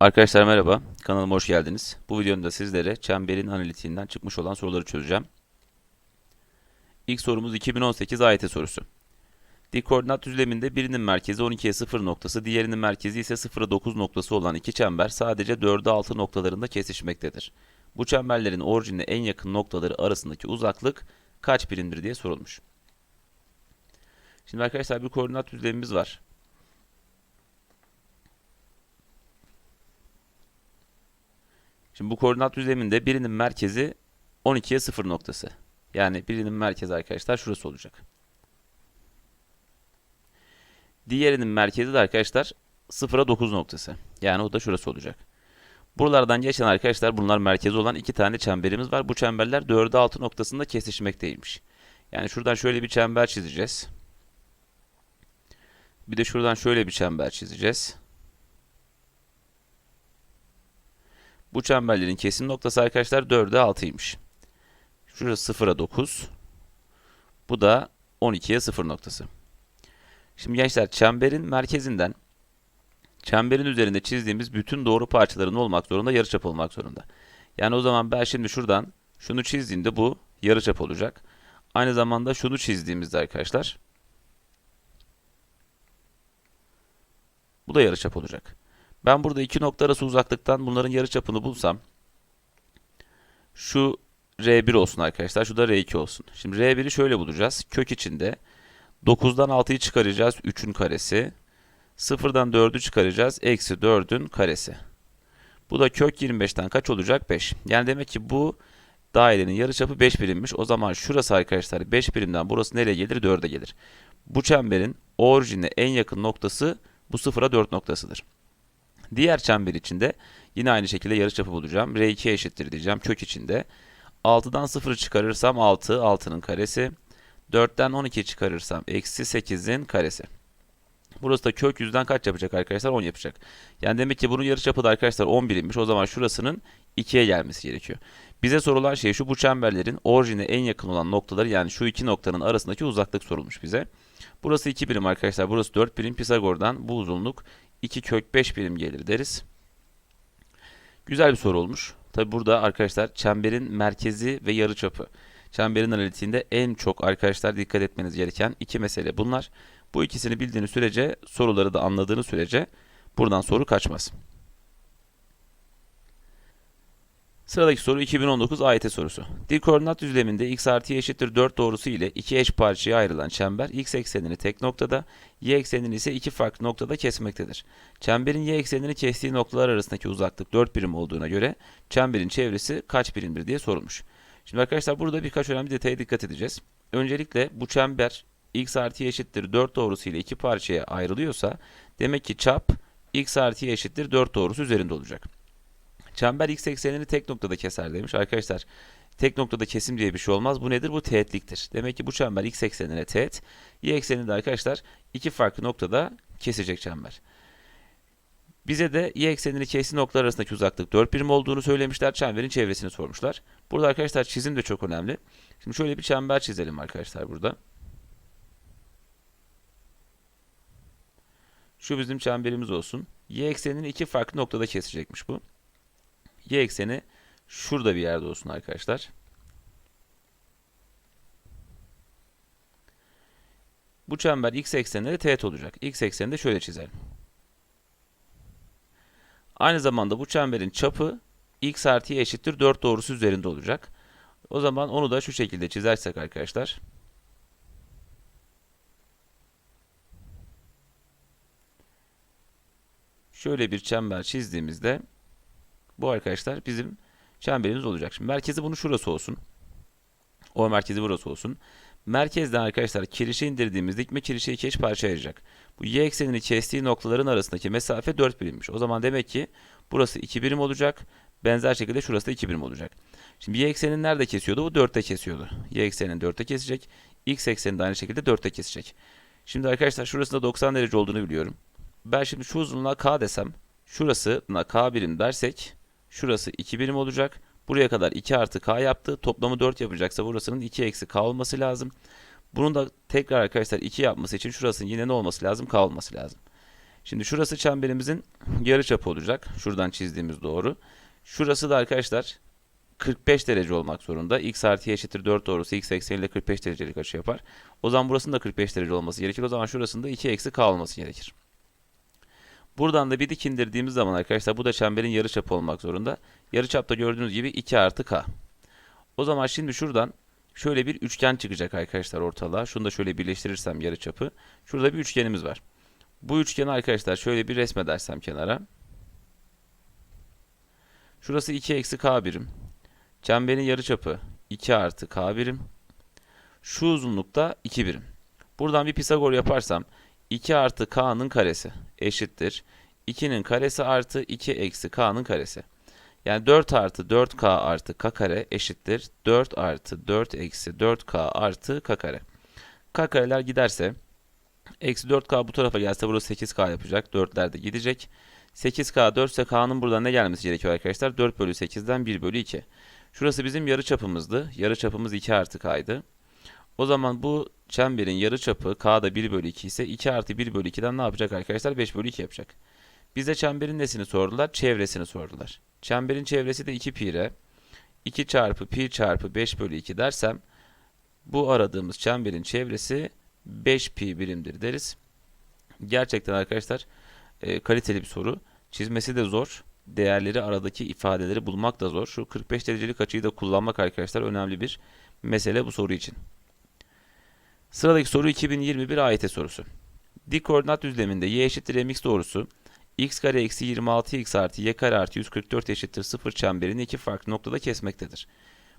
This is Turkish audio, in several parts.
Arkadaşlar merhaba, kanalıma hoş geldiniz. Bu videomda sizlere çemberin analitiğinden çıkmış olan soruları çözeceğim. İlk sorumuz 2018 AYT sorusu. Dik koordinat düzleminde birinin merkezi 12'ye 0 noktası, diğerinin merkezi ise 0'a 9 noktası olan iki çember sadece 4'e 6 noktalarında kesişmektedir. Bu çemberlerin orijinine en yakın noktaları arasındaki uzaklık kaç birimdir diye sorulmuş. Şimdi arkadaşlar bir koordinat düzlemimiz var. Şimdi bu koordinat düzleminde birinin merkezi 12'ye 0 noktası. Yani birinin merkezi arkadaşlar şurası olacak. Diğerinin merkezi de arkadaşlar 0'a 9 noktası. Yani o da şurası olacak. Buralardan geçen arkadaşlar bunlar merkezi olan iki tane çemberimiz var. Bu çemberler 4'e 6 noktasında kesişmekteymiş. Yani şuradan şöyle bir çember çizeceğiz. Bir de şuradan şöyle bir çember çizeceğiz. Bu çemberlerin kesim noktası arkadaşlar 4'e 6'ymış. Şurası 0'a 9. Bu da 12'ye 0 noktası. Şimdi gençler çemberin merkezinden çemberin üzerinde çizdiğimiz bütün doğru parçaların olmak zorunda, yarıçap olmak zorunda. Yani o zaman ben şimdi şuradan şunu çizdiğimde bu yarıçap olacak. Aynı zamanda şunu çizdiğimizde arkadaşlar bu da yarıçap olacak. Ben burada iki nokta arası uzaklıktan bunların yarıçapını bulsam şu R1 olsun arkadaşlar. Şu da R2 olsun. Şimdi R1'i şöyle bulacağız. Kök içinde 9'dan 6'yı çıkaracağız. 3'ün karesi. 0'dan 4'ü çıkaracağız. Eksi 4'ün karesi. Bu da kök 25'ten kaç olacak? 5. Yani demek ki bu dairenin yarıçapı 5 birimmiş. O zaman şurası arkadaşlar 5 birimden burası nereye gelir? 4'e gelir. Bu çemberin orijine en yakın noktası bu 0'a 4 noktasıdır. Diğer çember içinde yine aynı şekilde yarıçapı bulacağım. R2 eşittir diyeceğim kök içinde. 6'dan 0'ı çıkarırsam 6, 6'nın karesi. 4'ten 12 çıkarırsam eksi 8'in karesi. Burası da kök yüzden kaç yapacak arkadaşlar? 10 yapacak. Yani demek ki bunun yarıçapı da arkadaşlar 11'inmiş. O zaman şurasının 2'ye gelmesi gerekiyor. Bize sorulan şey şu bu çemberlerin orijine en yakın olan noktaları yani şu iki noktanın arasındaki uzaklık sorulmuş bize. Burası 2 birim arkadaşlar. Burası 4 birim. Pisagor'dan bu uzunluk 2 kök 5 birim gelir deriz. Güzel bir soru olmuş. Tabi burada arkadaşlar çemberin merkezi ve yarıçapı. Çemberin analitiğinde en çok arkadaşlar dikkat etmeniz gereken iki mesele bunlar. Bu ikisini bildiğiniz sürece soruları da anladığınız sürece buradan soru kaçmaz. Sıradaki soru 2019 AYT sorusu. Dik koordinat düzleminde x artı y eşittir 4 doğrusu ile iki eş parçaya ayrılan çember x eksenini tek noktada, y eksenini ise iki farklı noktada kesmektedir. Çemberin y eksenini kestiği noktalar arasındaki uzaklık 4 birim olduğuna göre çemberin çevresi kaç birimdir diye sorulmuş. Şimdi arkadaşlar burada birkaç önemli detaya dikkat edeceğiz. Öncelikle bu çember x artı y eşittir 4 doğrusu ile iki parçaya ayrılıyorsa demek ki çap x artı y eşittir 4 doğrusu üzerinde olacak. Çember x eksenini tek noktada keser demiş. Arkadaşlar tek noktada kesim diye bir şey olmaz. Bu nedir? Bu teğetliktir. Demek ki bu çember x eksenine teğet. Y ekseninde arkadaşlar iki farklı noktada kesecek çember. Bize de y eksenini kestiği noktalar arasındaki uzaklık 4 birim olduğunu söylemişler. Çemberin çevresini sormuşlar. Burada arkadaşlar çizim de çok önemli. Şimdi şöyle bir çember çizelim arkadaşlar burada. Şu bizim çemberimiz olsun. Y eksenini iki farklı noktada kesecekmiş bu y ekseni şurada bir yerde olsun arkadaşlar. Bu çember x ekseninde de teğet olacak. X eksenini de şöyle çizelim. Aynı zamanda bu çemberin çapı x artı y eşittir 4 doğrusu üzerinde olacak. O zaman onu da şu şekilde çizersek arkadaşlar. Şöyle bir çember çizdiğimizde bu arkadaşlar bizim çemberimiz olacak. Şimdi merkezi bunu şurası olsun. O merkezi burası olsun. Merkezden arkadaşlar kirişe indirdiğimiz dikme kirişe iki eş parça ayıracak. Bu y eksenini kestiği noktaların arasındaki mesafe 4 birimmiş. O zaman demek ki burası 2 birim olacak. Benzer şekilde şurası da 2 birim olacak. Şimdi y eksenini nerede kesiyordu? Bu 4'te kesiyordu. Y eksenini 4'te kesecek. X eksenini de aynı şekilde 4'te kesecek. Şimdi arkadaşlar şurasında 90 derece olduğunu biliyorum. Ben şimdi şu uzunluğa k desem, şurasına k birim dersek Şurası 2 birim olacak. Buraya kadar 2 artı k yaptı. Toplamı 4 yapacaksa burasının 2 eksi k olması lazım. Bunun da tekrar arkadaşlar 2 yapması için şurasının yine ne olması lazım? K olması lazım. Şimdi şurası çemberimizin yarıçapı olacak. Şuradan çizdiğimiz doğru. Şurası da arkadaşlar 45 derece olmak zorunda. X artı y eşittir 4 doğrusu x ekseniyle 45 derecelik açı yapar. O zaman burasının da 45 derece olması gerekir. O zaman şurasında 2 eksi k olması gerekir. Buradan da bir dik zaman arkadaşlar bu da çemberin yarıçapı olmak zorunda. Yarıçapta gördüğünüz gibi 2 artı k. O zaman şimdi şuradan şöyle bir üçgen çıkacak arkadaşlar ortalığa. Şunu da şöyle birleştirirsem yarıçapı. Şurada bir üçgenimiz var. Bu üçgeni arkadaşlar şöyle bir resmedersem kenara. Şurası 2 eksi k birim. Çemberin yarıçapı 2 artı k birim. Şu uzunlukta 2 birim. Buradan bir Pisagor yaparsam 2 artı k'nın karesi eşittir. 2'nin karesi artı 2 eksi k'nın karesi. Yani 4 artı 4k artı k kare eşittir. 4 artı 4 eksi 4k artı k kare. k kareler giderse eksi 4k bu tarafa gelse burası 8k yapacak. 4'ler de gidecek. 8k 4 ise k'nın burada ne gelmesi gerekiyor arkadaşlar? 4 bölü 8'den 1 bölü 2. Şurası bizim yarı çapımızdı. Yarı çapımız 2 artı k'ydı. O zaman bu çemberin yarı çapı k da 1 bölü 2 ise 2 artı 1 bölü 2'den ne yapacak arkadaşlar? 5 bölü 2 yapacak. Bize çemberin nesini sordular? Çevresini sordular. Çemberin çevresi de 2 pi r. 2 çarpı pi çarpı 5 bölü 2 dersem bu aradığımız çemberin çevresi 5 pi birimdir deriz. Gerçekten arkadaşlar e, kaliteli bir soru. Çizmesi de zor. Değerleri aradaki ifadeleri bulmak da zor. Şu 45 derecelik açıyı da kullanmak arkadaşlar önemli bir mesele bu soru için. Sıradaki soru 2021 AYT sorusu. Dik koordinat düzleminde y eşittir mx doğrusu x kare eksi 26x artı y kare artı 144 eşittir 0 çemberini iki farklı noktada kesmektedir.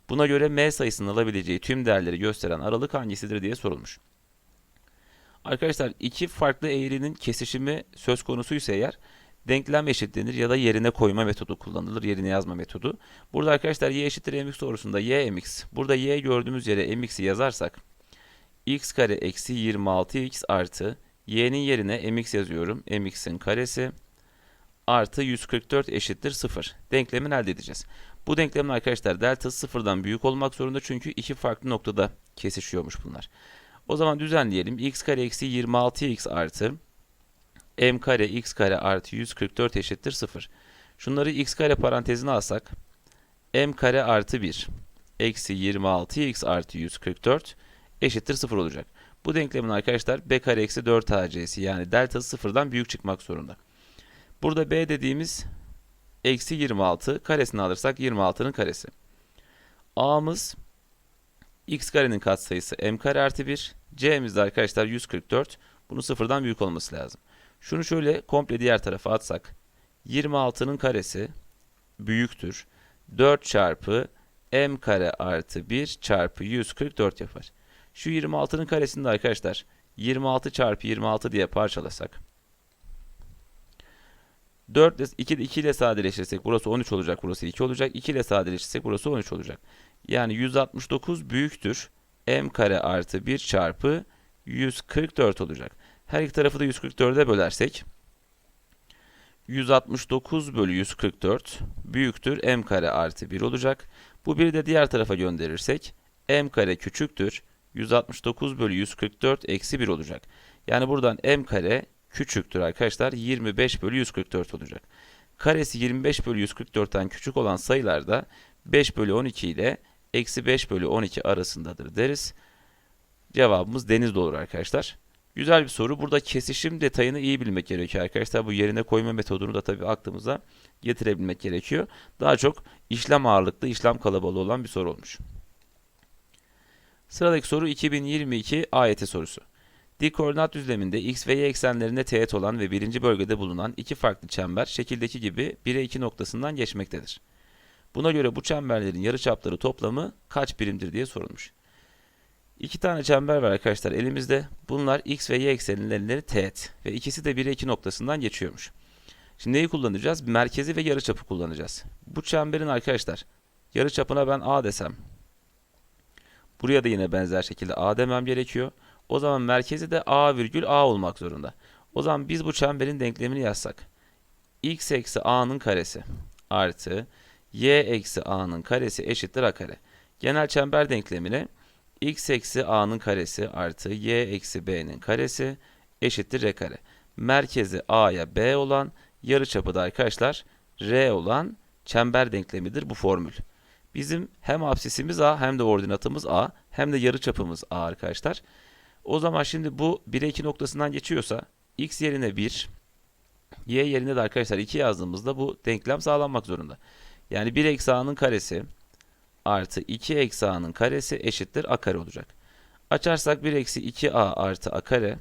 Buna göre m sayısının alabileceği tüm değerleri gösteren aralık hangisidir diye sorulmuş. Arkadaşlar iki farklı eğrinin kesişimi söz konusuysa eğer denklem eşitlenir ya da yerine koyma metodu kullanılır. Yerine yazma metodu. Burada arkadaşlar y eşittir mx sorusunda y mx. Burada y gördüğümüz yere mx'i yazarsak x kare eksi 26x artı y'nin yerine mx yazıyorum. mx'in karesi artı 144 eşittir 0. Denklemini elde edeceğiz. Bu denklemin arkadaşlar deltası sıfırdan büyük olmak zorunda çünkü iki farklı noktada kesişiyormuş bunlar. O zaman düzenleyelim. x kare eksi 26x artı m kare x kare artı 144 eşittir 0. Şunları x kare parantezine alsak m kare artı 1 eksi 26x artı 144 eşittir 0 olacak. Bu denklemin arkadaşlar b kare eksi 4 ac'si yani deltası sıfırdan büyük çıkmak zorunda. Burada b dediğimiz eksi 26 karesini alırsak 26'nın karesi. a'mız x karenin katsayısı m kare artı 1. c'miz de arkadaşlar 144. Bunun sıfırdan büyük olması lazım. Şunu şöyle komple diğer tarafa atsak 26'nın karesi büyüktür. 4 çarpı m kare artı 1 çarpı 144 yapar. Şu 26'nın karesini de arkadaşlar 26 çarpı 26 diye parçalasak 4 ile 2, 2 ile sadeleştirirsek burası 13 olacak, burası 2 olacak. 2 ile sadeleştirirsek burası 13 olacak. Yani 169 büyüktür m kare artı 1 çarpı 144 olacak. Her iki tarafı da 144'e bölersek 169 bölü 144 büyüktür m kare artı 1 olacak. Bu biri de diğer tarafa gönderirsek m kare küçüktür 169 bölü 144 eksi 1 olacak. Yani buradan m kare küçüktür arkadaşlar 25 bölü 144 olacak. Karesi 25 bölü 144'ten küçük olan sayılarda 5 bölü 12 ile eksi 5 bölü 12 arasındadır deriz. Cevabımız deniz olur arkadaşlar. Güzel bir soru. Burada kesişim detayını iyi bilmek gerekiyor arkadaşlar. Bu yerine koyma metodunu da tabii aklımıza getirebilmek gerekiyor. Daha çok işlem ağırlıklı, işlem kalabalığı olan bir soru olmuş. Sıradaki soru 2022 AYT sorusu. Dik koordinat düzleminde x ve y eksenlerinde teğet olan ve birinci bölgede bulunan iki farklı çember şekildeki gibi 1'e 2 noktasından geçmektedir. Buna göre bu çemberlerin yarıçapları toplamı kaç birimdir diye sorulmuş. İki tane çember var arkadaşlar elimizde. Bunlar x ve y eksenleri teğet ve ikisi de 1'e 2 noktasından geçiyormuş. Şimdi neyi kullanacağız? Merkezi ve yarıçapı kullanacağız. Bu çemberin arkadaşlar yarıçapına ben a desem. Buraya da yine benzer şekilde a demem gerekiyor. O zaman merkezi de a virgül a olmak zorunda. O zaman biz bu çemberin denklemini yazsak. x eksi a'nın karesi artı y eksi a'nın karesi eşittir a kare. Genel çember denklemine x eksi a'nın karesi artı y eksi b'nin karesi eşittir r kare. merkezi A'ya B olan yarıçapı da arkadaşlar R olan çember denklemidir bu formül. Bizim hem absisimiz A hem de ordinatımız A hem de yarıçapımız A arkadaşlar. O zaman şimdi bu 1'e 2 noktasından geçiyorsa x yerine 1, y yerine de arkadaşlar 2 yazdığımızda bu denklem sağlanmak zorunda. Yani 1 eksi a'nın karesi artı 2 eksi a'nın karesi eşittir a kare olacak. Açarsak 1 eksi 2a artı a kare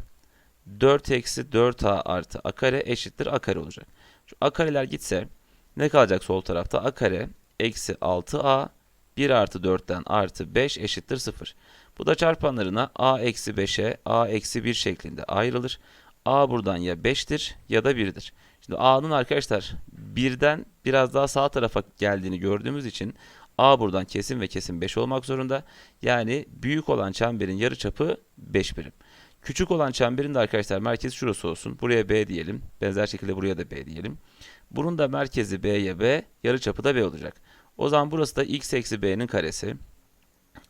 4 eksi 4a artı a kare eşittir a kare olacak. Şu a kareler gitse ne kalacak sol tarafta? a kare eksi 6a 1 artı 4'ten artı 5 eşittir 0. Bu da çarpanlarına a eksi 5'e a eksi 1 şeklinde ayrılır. a buradan ya 5'tir ya da 1'dir. Şimdi a'nın arkadaşlar birden biraz daha sağ tarafa geldiğini gördüğümüz için a buradan kesin ve kesin 5 olmak zorunda. Yani büyük olan çemberin yarıçapı 5 birim. Küçük olan çemberin de arkadaşlar merkezi şurası olsun. Buraya B diyelim. Benzer şekilde buraya da B diyelim. Bunun da merkezi B'ye B, yarıçapı da B olacak. O zaman burası da x eksi B'nin karesi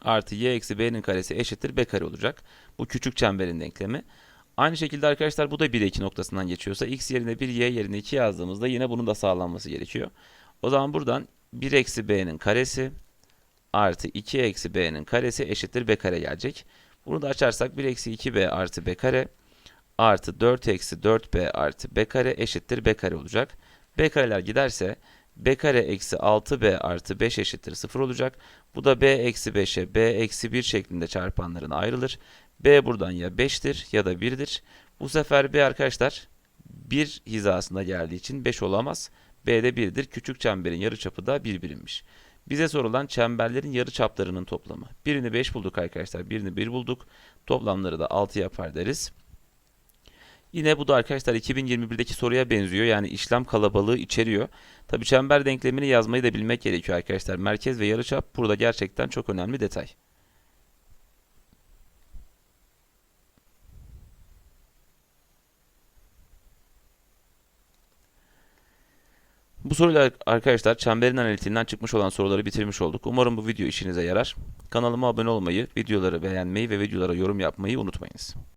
artı y eksi B'nin karesi eşittir B kare olacak. Bu küçük çemberin denklemi. Aynı şekilde arkadaşlar bu da 1'e 2 noktasından geçiyorsa x yerine 1, y yerine 2 yazdığımızda yine bunun da sağlanması gerekiyor. O zaman buradan 1 eksi b'nin karesi artı 2 eksi b'nin karesi eşittir b kare gelecek. Bunu da açarsak 1 eksi 2b artı b kare artı 4 eksi 4b artı b kare eşittir b kare olacak. b kareler giderse b kare eksi 6b artı 5 eşittir 0 olacak. Bu da b eksi 5'e b eksi 1 şeklinde çarpanlarına ayrılır. b buradan ya 5'tir ya da 1'dir. Bu sefer b arkadaşlar 1 hizasında geldiği için 5 olamaz. B de 1'dir. Küçük çemberin yarıçapı da 1 birimmiş. Bize sorulan çemberlerin yarıçaplarının toplamı. Birini 5 bulduk arkadaşlar. Birini 1 bulduk. Toplamları da 6 yapar deriz. Yine bu da arkadaşlar 2021'deki soruya benziyor. Yani işlem kalabalığı içeriyor. Tabi çember denklemini yazmayı da bilmek gerekiyor arkadaşlar. Merkez ve yarıçap burada gerçekten çok önemli detay. Bu soruyla arkadaşlar çemberin analitiğinden çıkmış olan soruları bitirmiş olduk. Umarım bu video işinize yarar. Kanalıma abone olmayı, videoları beğenmeyi ve videolara yorum yapmayı unutmayınız.